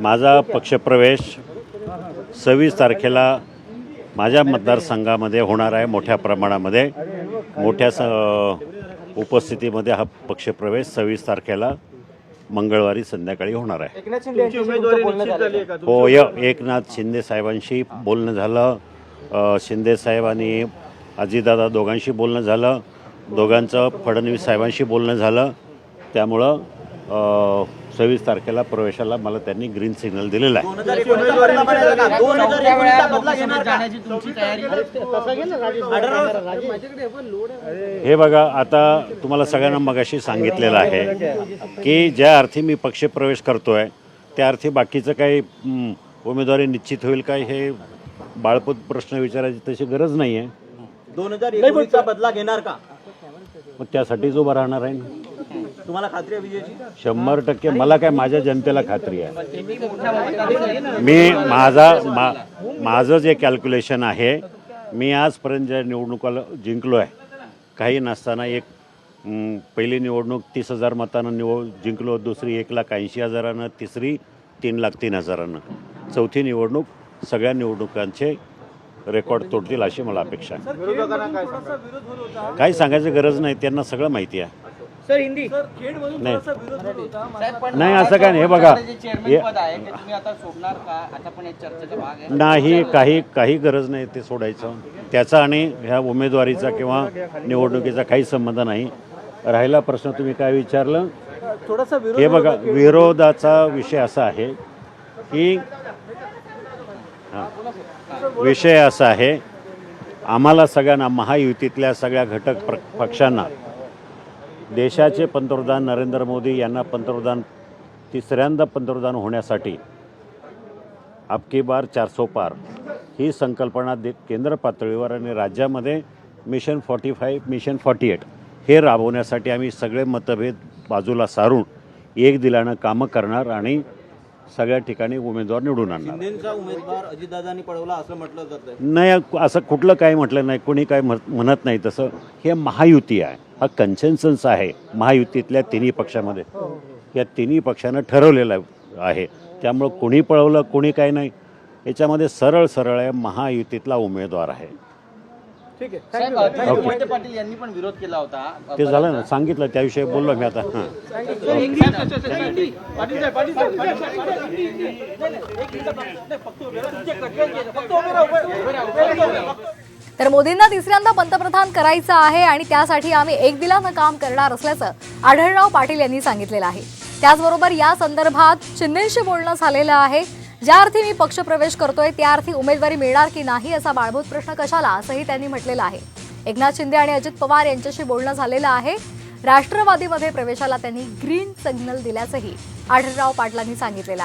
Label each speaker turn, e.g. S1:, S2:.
S1: माझा पक्षप्रवेश सव्वीस तारखेला माझ्या मतदारसंघामध्ये होणार आहे मोठ्या प्रमाणामध्ये. मोठ्या स उपस्थितीमध्ये हा पक्षप्रवेश सव्वीस तारखेला मंगळवारी संध्याकाळी होणार आहे? हो य एकनाथ शिंदे साहेबांशी बोलणं झालं. शिंदे साहेब आणि अजितदादा दोघांशी बोलणं झालं. दोघांचं फडणवीस साहेबांशी बोलणं झालं. त्यामुळं सव्वीस तारखेला प्रवेशाला मला त्यांनी ग्रीन सिग्नल दिलेला आहे. हे बघा आता तुम्हाला सगळ्यांना मगाशी सांगितलेलं आहे की ज्या अर्थी मी पक्षप्रवेश करतोय त्या अर्थी बाकीचं काही हं, उमेदवारी निश्चित होईल काय हे बाळपत प्रश्न विचारायची तशी गरज नाही आहे
S2: दोन हजार बदला घेणार का?
S1: मग त्यासाठीच उभं राहणार आहे ना.
S2: तुम्हाला खात्री आहे विजयची?
S1: शंभर टक्के मला काय माझ्या जनतेला खात्री आहे. मी माझा मा माझं जे कॅल्क्युलेशन आहे मी आजपर्यंत ज्या निवडणुकाला जिंकलो आहे काही नसताना एक पहिली निवडणूक तीस हजार मतानं निवड जिंकलो दुसरी एक लाख ऐंशी हजारानं तिसरी तीन लाख तीन हजारानं. चौथी निवडणूक सगळ्या निवडणुकांचे रेकॉर्ड तोडतील अशी मला अपेक्षा आहे.
S3: काय?
S1: काही सांगायची गरज नाही त्यांना सगळं माहिती आहे.
S3: सर हिंदी.
S1: नाही. नाही असं काय नाही. हे बघा. हे-
S4: चेअरमन पद आहे ते तुम्ही आता सोडणार का? आता पण एक चर्चेचा भाग आहे.
S1: नाही काही काही गरज नाही ते सोडायचं. त्याचा आणि ह्या उमेदवारीचा किंवा निवडणुकीचा काही संबंध नाही. राहिला प्रश्न तुम्ही काय विचारलं?
S3: थोडासा विरोध
S1: हे बघा विरोधाचा विषय असा आहे की हां. विषय असा आहे आम्हाला सगळ्यांना महायुतीतल्या सगळ्या घटक पक्षांना देशाचे पंतप्रधान नरेंद्र मोदी यांना पंतप्रधान तिसऱ्यांदा पंतप्रधान होण्यासाठी आपकी बार चारसो पार ही संकल्पना दे केंद्र पातळीवर आणि राज्यामध्ये mission forty five mission forty eight हे राबवण्यासाठी आम्ही सगळे मतभेद बाजूला सारून एक दिलानं कामं करणार आणि सगळ्या ठिकाणी उमेदवार निवडून आणणार.
S2: उमेदवार अजितदादांनी पळवला असं म्हटलं जातं
S1: नाही असं कुठलं काय म्हटलं नाही कोणी काय म्हण- म्हणत नाही. तसं हे महायुती आहे. हा कन्सेन्सन्स आहे. महायुतीतल्या तिन्ही पक्षामध्ये. या तिन्ही पक्षानं ठरवलेलं आहे. त्यामुळं कोणी पळवलं कोणी काय नाही. याच्यामध्ये सरळ सरळ आहे महायुतीतला उमेदवार आहे.
S3: ठीक आहे.
S4: साहेब धैर्य मोहिते पाटील यांनी पण विरोध केला होता?
S1: ते झालं ना सांगितलं त्याविषयी बोललो मी आता. हां
S5: तर मोदींना तिसऱ्यांदा पंतप्रधान करायचं आहे आणि त्यासाठी आम्ही एक दिलानं काम करणार असल्याचं आढळराव पाटील यांनी सांगितलेलं आहे. त्याचबरोबर या संदर्भात शिंदेशी बोलणं झालेलं आहे. ज्या अर्थी मी पक्षप्रवेश करतोय त्या अर्थी उमेदवारी मिळणार की नाही असा बाळभूत प्रश्न कशाला असंही त्यांनी म्हटलेलं आहे. एकनाथ शिंदे आणि अजित पवार यांच्याशी बोलणं झालेलं आहे. राष्ट्रवादीमध्ये प्रवेशाला त्यांनी ग्रीन सिग्नल दिल्याचंही आढळराव पाटलांनी सांगितलेलं आहे.